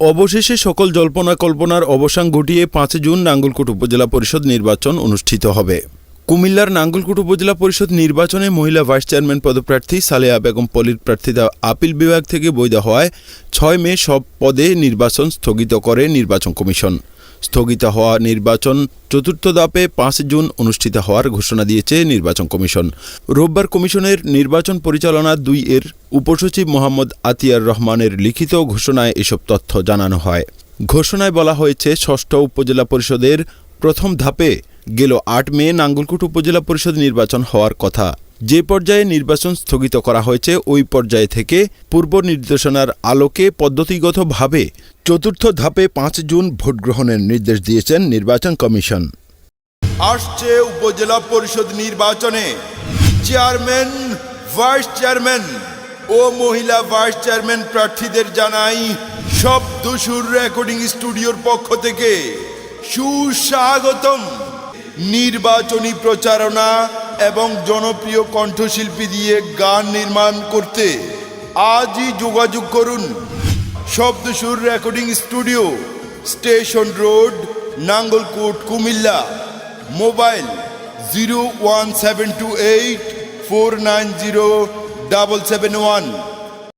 অবশেষে সকল জল্পনা কল্পনার অবসান ঘটিয়ে পাঁচ জুন নাঙ্গলকোট উপজেলা পরিষদ নির্বাচন অনুষ্ঠিত হবে। কুমিল্লার নাঙ্গলকোট উপজেলা পরিষদ নির্বাচনে মহিলা ভাইস চেয়ারম্যান পদপ্রার্থী সালেয়া বেগম পলির প্রার্থিতা আপিল বিভাগ থেকে বৈধ হওয়ায় ছয় মে সব পদে নির্বাচন স্থগিত করে নির্বাচন কমিশন। স্থগিত হওয়া নির্বাচন চতুর্থ ধাপে পাঁচ জুন অনুষ্ঠিত হওয়ার ঘোষণা দিয়েছে নির্বাচন কমিশন। রোববার কমিশনের নির্বাচন পরিচালনা দুই এর উপসচিব মোহাম্মদ আতিয়ার রহমানের লিখিত ঘোষণায় এসব তথ্য জানানো হয়। ঘোষণায় বলা হয়েছে, ষষ্ঠ উপজেলা পরিষদের প্রথম ধাপে গেল আট মে নাঙ্গলকুট উপজেলা পরিষদ নির্বাচন হওয়ার কথা। যে পর্যায়ে নির্বাচন স্থগিত করা হয়েছে, ওই পর্যায়ে থেকে পূর্ব নির্দেশনার আলোকে পদ্ধতিগতভাবে চতুর্থ ধাপে পাঁচ জুন ভোট গ্রহণের নির্দেশ দিয়েছেন নির্বাচন কমিশন। আসছে উপজেলা পরিষদ নির্বাচনে চেয়ারম্যান, ভাইস চেয়ারম্যান ও মহিলা ভাইস চেয়ারম্যান প্রার্থীদের জানাই সব দস্যুর রেকর্ডিং স্টুডিওর পক্ষ থেকে সুস্বাগতম। নির্বাচনী প্রচারণা এবং জনপ্রিয় কণ্ঠশিল্পী দিয়ে গান নির্মাণ করতে আজই যোগাযোগ করুন। Shabdasur recording studio, station road, Nangalkot, Cumilla. Mobile zero one seven two eight four nine zero double seven one.